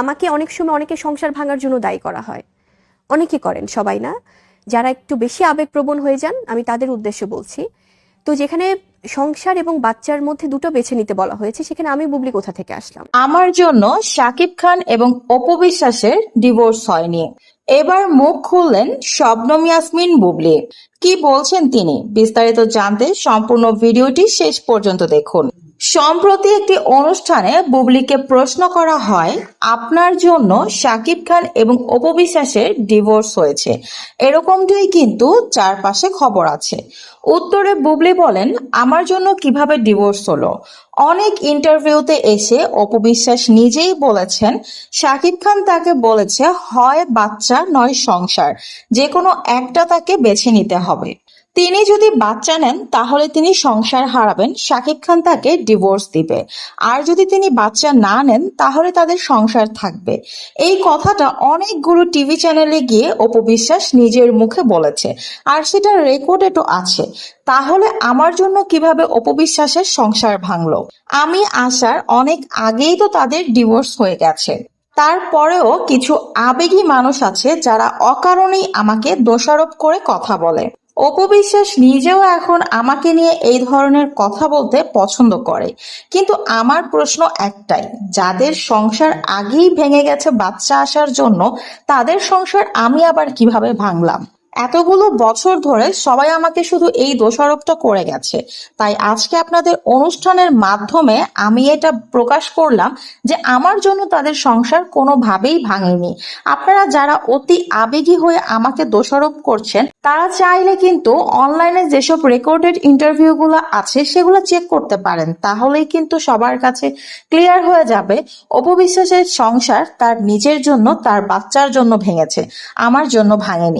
আমাকে অনেক সময় অনেকে সংসার ভাঙার জন্য দায়ী করা হয়। অনেকে করেন, সবাই না। যারা একটু বেশি আবেগপ্রবণ হয়ে যান, আমি তাদের উদ্দেশ্যে বলছি। তো যেখানে সংসার এবং বাচ্চার মধ্যে দুটো বেছে নিতে বলা হয়েছে, সেখানে আমি বুবলি কোথা থেকে আসলাম? আমার জন্য শাকিব খান এবং অপবিশ্বাসের ডিভোর্স হয়নি। এবার মুখ খুললেন শবনম ইয়াসমিন বুবলি। কি বলছেন তিনি? বিস্তারিত জানতে সম্পূর্ণ ভিডিওটি শেষ পর্যন্ত দেখুন। সম্প্রতি একটি অনুষ্ঠানে বুবলিকে প্রশ্ন করা হয়, আপনার জন্য শাকিব খান এবং অপবিশ্বাসের ডিভোর্স হয়েছে। এরকমটাই কিন্তু চারপাশে খবর আছে। উত্তরে বুবলি বলেন, আমার জন্য কীভাবে ডিভোর্স হলো? অনেক ইন্টারভিউতে এসে অপবিশ্বাস নিজেই বলেছেন শাকিব খান তাকে বলেছে, হয় বাচ্চা নয় সংসার যে কোনো একটা তাকে বেছে নিতে হবে। তিনি যদি বাচ্চা নেন, তাহলে তিনি সংসার হারাবেন। শাকিব খান তাকে ডিভোর্স দিবে। আর যদি তিনি বাচ্চা না নেন, তাহলে তাদের সংসার থাকবে। এই কথাটা অনেকগুলো টিভি চ্যানেলে গিয়ে অপবিশ্বাস নিজের মুখে বলেছে। আর সেটা রেকর্ডেডও আছে। তাহলে আমার জন্য কীভাবে অপবিশ্বাসের সংসার ভাঙলো? আমি আসার অনেক আগেই তো তাদের ডিভোর্স হয়ে গেছে। তারপরেও কিছু আবেগী মানুষ আছে যারা অকারণেই আমাকে দোষারোপ করে কথা বলে। অপবিশ্বাস নিজেও এখন আমাকে নিয়ে এই ধরনের কথা বলতে পছন্দ করে। কিন্তু আমার প্রশ্ন একটাই, যাদের সংসার আগেই ভেঙে গেছে বাচ্চা আসার জন্য, তাদের সংসার আমি আবার কীভাবে ভাঙলাম? এতগুলো বছর ধরে সবাই আমাকে শুধু এই দোষারোপটা করে গেছে। তাই আজকে আপনাদের অনুষ্ঠানের মাধ্যমে আমি এটা প্রকাশ করলাম যে আমার জন্য তাদের সংসার কোনোভাবেই ভাঙেনি। আপনারা যারা অতি আবেগী হয়ে আমাকে দোষারোপ করছেন, তারা চাইলে কিন্তু অনলাইনে যেসব রেকর্ডেড ইন্টারভিউগুলো আছে, সেগুলো চেক করতে পারেন। তাহলেই কিন্তু সবার কাছে ক্লিয়ার হয়ে যাবে, অপবিশ্বাসের সংসার তার নিজের জন্য, তার বাচ্চার জন্য ভেঙেছে, আমার জন্য ভাঙেনি।